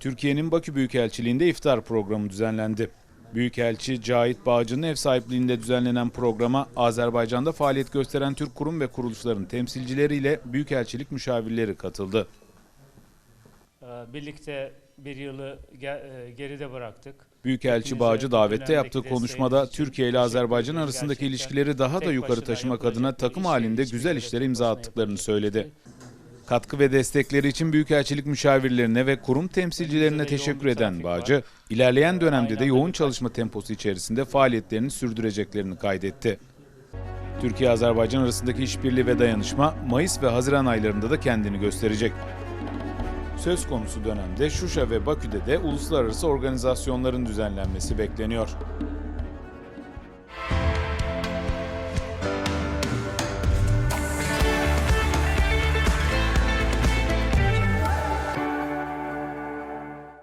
Türkiye'nin Bakü Büyükelçiliğinde iftar programı düzenlendi. Büyükelçi Cahit Bağcı'nın ev sahipliğinde düzenlenen programa Azerbaycan'da faaliyet gösteren Türk kurum ve kuruluşların temsilcileriyle Büyükelçilik müşavirleri katıldı. Ee, Birlikte bir yılı e, geride bıraktık. Büyükelçi Bağcı davette yaptığı konuşmada Türkiye ile Azerbaycan arasındaki ilişkileri daha da yukarı taşımak adına takım halinde güzel işlere imza attıklarını söyledi. Katkı ve destekleri için Büyükelçilik müşavirlerine ve kurum temsilcilerine teşekkür eden. Bağcı, ilerleyen dönemde de yoğun çalışma temposu içerisinde faaliyetlerini sürdüreceklerini kaydetti. Türkiye-Azerbaycan arasındaki işbirliği ve dayanışma Mayıs ve Haziran aylarında da kendini gösterecek. Söz konusu dönemde Şuşa ve Bakü'de de uluslararası organizasyonların düzenlenmesi bekleniyor.